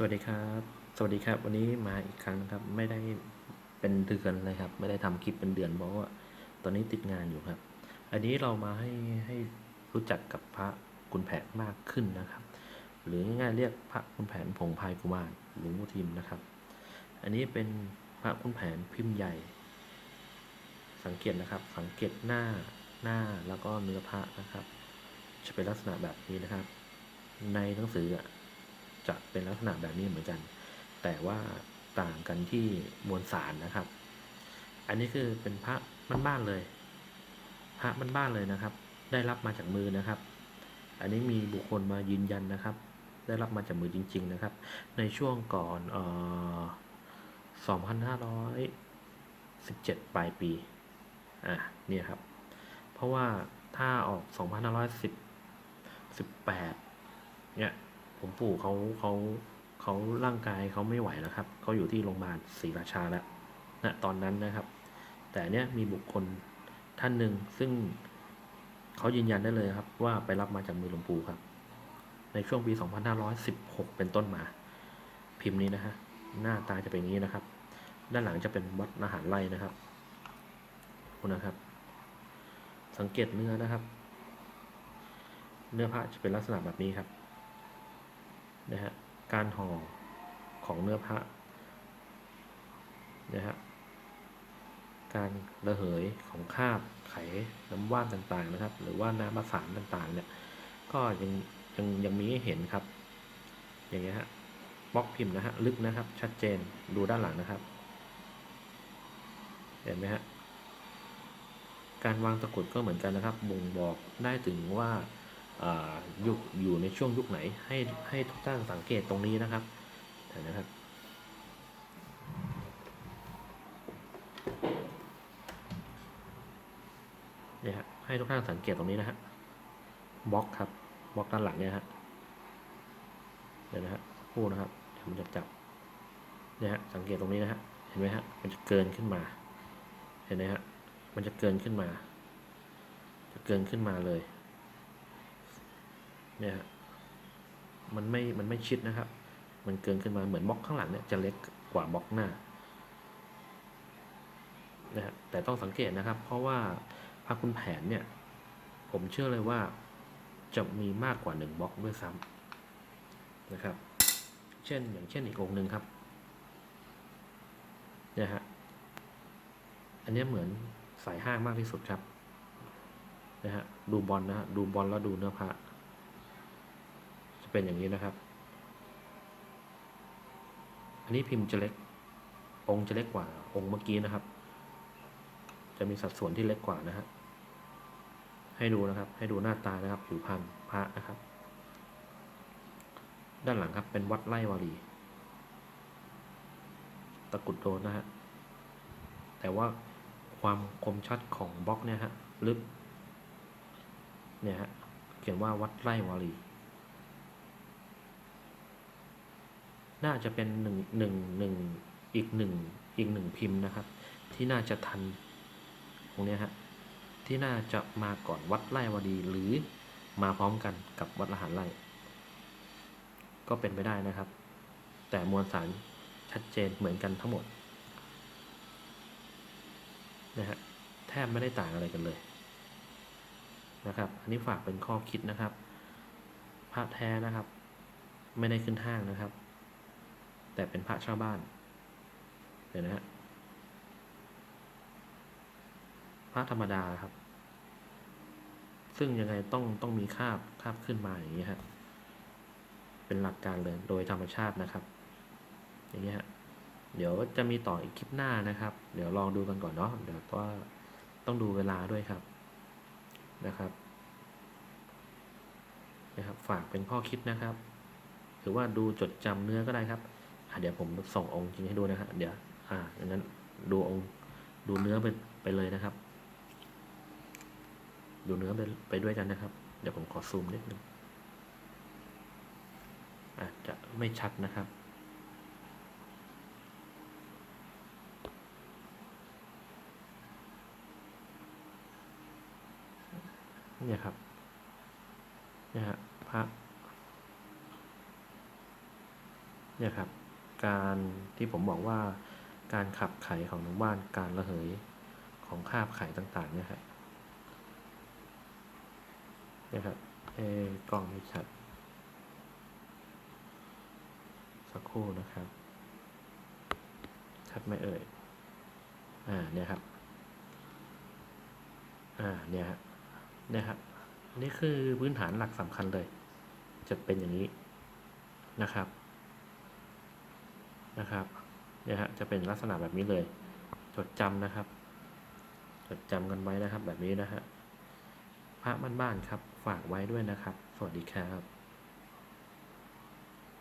สวัสดีครับ สวัสดีครับ วันนี้มาอีกครั้งนะครับ ไม่ได้เป็นเดือนเลยครับ ไม่ได้ทำคลิปเป็นเดือนเพราะว่าตอนนี้ติดงานอยู่ครับ อันนี้เรามาให้ให้รู้จักกับพระคุณแผนมากขึ้นนะครับ หรือง่ายๆเรียกพระคุณแผนผงพายกุมารหลวงพ่อทิมนะครับ อันนี้เป็นพระคุณแผนพิมพ์ใหญ่ สังเกตนะครับ สังเกตหน้าหน้าแล้วก็เนื้อพระนะครับ จะเป็นลักษณะแบบนี้นะครับ ในหนังสืออะ จะเป็นลักษณะแบบนี้เหมือนกัน แต่ว่าต่างกันที่มวลสารนะครับ อันนี้คือเป็นพระบ้านๆเลย พระบ้านๆเลยนะครับ ได้รับมาจากมือนะครับ อันนี้มีบุคคลมายืนยันนะครับ ได้รับมาจากมือจริง ๆนะครับ ในช่วงก่อนเอ่อ2517 ปลายปี อะเนี่ยครับ เพราะว่าถ้าออก 2510 18เนี่ย ผมปู่เขาเขาเขาร่างกายเขาไม่ไหวแล้วครับเขาอยู่ที่โรงพยาบาลศรีราชาแล้วนะตอนนั้นนะครับ แต่เนี้ยมีบุคคลท่านหนึ่งซึ่งเขายืนยันได้เลยครับ ว่าไปรับมาจากมือหลวงปู่ครับ ในช่วงปี 2516 เป็นต้นมา พิมพ์นี้นะฮะหน้าตาจะเป็นอย่างนี้นะครับ ด้านหลังจะเป็นวัดอาหารไร่นะครับคุณนะครับ สังเกตเนื้อนะครับ เนื้อพระจะเป็นลักษณะแบบนี้ครับ นะฮะการห่อของเนื้อพระนะฮะการระเหยของคาบไขน้ำว่านต่างๆนะครับ หรือว่าน้ำประสานต่างๆ เนี่ย ก็ยังยังยังมีให้เห็นครับ อย่างเงี้ยฮะบล็อกพิมพ์นะฮะลึกนะครับ ชัดเจนดูด้านหลังนะครับ เห็นไหมฮะการวางตะกรุดก็เหมือนกันนะครับ บ่งบอกได้ถึงว่า อยุคอยู่ในช่วงยุคไหน ให้ให้ทุกท่านสังเกตตรงนี้นะครับเห็นนะครับเนี่ยฮะให้ทุกท่านสังเกตตรงนี้นะฮะบล็อกครับบล็อกด้านหลังเนี่ยฮะเดี๋ยวนะฮะคู่นะครับเดี๋ยวผมจะจับเนี่ยฮะสังเกตตรงนี้นะฮะเห็นไหมฮะมันจะเกินขึ้นมา เห็นไหมฮะมันจะเกินขึ้นมา จะเกินขึ้นมาเลย เนี่ยฮะมันไม่ มันไม่ชิดนะครับ มันเกินขึ้นมาเหมือนบล็อกข้างหลังเนี่ยจะเล็กกว่าบล็อกหน้านะฮะแต่ต้องสังเกตนะครับ เพราะว่าพระคุณแผนเนี่ย ผมเชื่อเลยว่าจะมีมากกว่าหนึ่งบล็อกด้วยซ้ำนะครับ เช่นอย่างเช่นอีกองค์หนึ่งครับเนี่ยฮะอันนี้เหมือนสายห้างมากที่สุดครับนะฮะดูบอลนะฮะดูบอลแล้วดูเนื้อพระ จะเป็นอย่างนี้นะครับ อันนี้พิมพ์จะเล็ก องค์จะเล็กกว่า องค์เมื่อกี้นะครับ จะมีสัดส่วนที่เล็กกว่านะฮะ ให้ดูนะครับ ให้ดูหน้าตานะครับ ผิวพรรณพระนะครับ ด้านหลังครับ เป็นวัดไร่วารี ตะกุดโดนนะฮะ แต่ว่าความคมชัดของบล็อกเนี่ยฮะ ลึก เนี่ยฮะ เขียนว่าวัดไร่วารี น่าจะเป็นหนึ่งหนึ่งหนึ่งอีกหนึ่งอีกหนึ่งพิมพ์นะครับ ที่น่าจะทันตรงนี้ฮะที่น่าจะมาก่อนวัดไร่วดีหรือมาพร้อมกันกับวัดละหารไร่ก็เป็นไปได้นะครับ แต่มวลสารชัดเจนเหมือนกันทั้งหมดนะฮะแทบไม่ได้ต่างอะไรกันเลยนะครับ อันนี้ฝากเป็นข้อคิดนะครับพระแท้นะครับ ไม่ได้ขึ้นห้างนะครับ แต่เป็นพระชาวบ้านเห็นนะฮะพระธรรมดาครับ ซึ่งยังไงต้องต้องมีคาบคาบขึ้นมาอย่างนี้ฮะเป็นหลักการเลยโดยธรรมชาตินะครับ อย่างนี้ฮะเดี๋ยวจะมีต่ออีกคลิปหน้านะครับ เดี๋ยวลองดูกันก่อนเนาะเดี๋ยวก็ต้องดูเวลาด้วยครับนะครับนะครับ ฝากเป็นข้อคิดนะครับ หรือว่าดูจดจำเนื้อก็ได้ครับ เดี๋ยวผมส่งองค์จริงให้ดูนะฮะเดี๋ยว อ่าดังนั้นดูองค์ดูเนื้อไปไปเลยนะครับ ดูเนื้อไปไปด้วยกันนะครับ เดี๋ยวผมขอซูมนิดนึงอาจจะไม่ชัดนะครับเนี่ยครับเนี่ยฮะพระเนี่ยครับ การที่ผมบอกว่าการขับไขของน้องว่านการระเหยของคาบไขต่างๆเนี่ยครับเนี่ยครับเออกล้องไม่ชัด สักครู่นะครับ ชัดไหมเอ่ย อ่าเนี่ยครับ อ่าเนี่ยฮะเนี่ยครับนี่คือพื้นฐานหลักสำคัญเลย จะเป็นอย่างนี้นะครับ นะครับเนี่ยฮะจะเป็นลักษณะแบบนี้เลย จดจำนะครับ จดจำกันไว้นะครับ แบบนี้นะฮะพระบ้านๆครับ ฝากไว้ด้วยนะครับ สวัสดีครับ